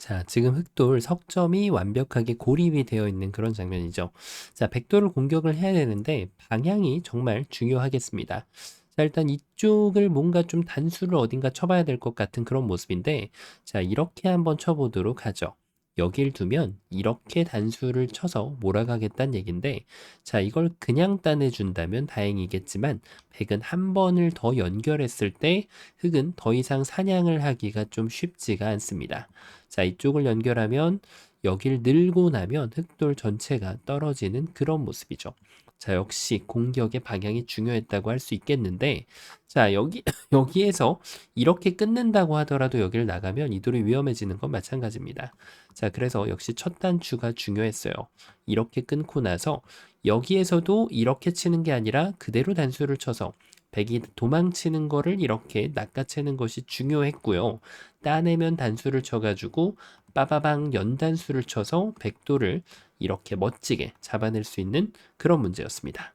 자, 지금 흑돌 석점이 완벽하게 고립이 되어 있는 그런 장면이죠. 자, 백돌을 공격을 해야 되는데 방향이 정말 중요하겠습니다. 자, 일단 이쪽을 뭔가 좀 단수를 어딘가 쳐봐야 될 것 같은 그런 모습인데, 자, 이렇게 한번 쳐보도록 하죠. 여길 두면 이렇게 단수를 쳐서 몰아가겠다는 얘긴데, 자, 이걸 그냥 따내준다면 다행이겠지만, 백은 한 번을 더 연결했을 때 흑은 더 이상 사냥을 하기가 좀 쉽지가 않습니다. 자, 이쪽을 연결하면 여길 늘고 나면 흑돌 전체가 떨어지는 그런 모습이죠. 자, 역시 공격의 방향이 중요했다고 할 수 있겠는데, 자, 여기, 여기에서 이렇게 끊는다고 하더라도 여기를 나가면 이 돌이 위험해지는 건 마찬가지입니다. 자, 그래서 역시 첫 단추가 중요했어요. 이렇게 끊고 나서 여기에서도 이렇게 치는 게 아니라 그대로 단수를 쳐서 백이 도망치는 거를 이렇게 낚아채는 것이 중요했고요. 따내면 단수를 쳐가지고 빠바방 연단수를 쳐서 백도를 이렇게 멋지게 잡아낼 수 있는 그런 문제였습니다.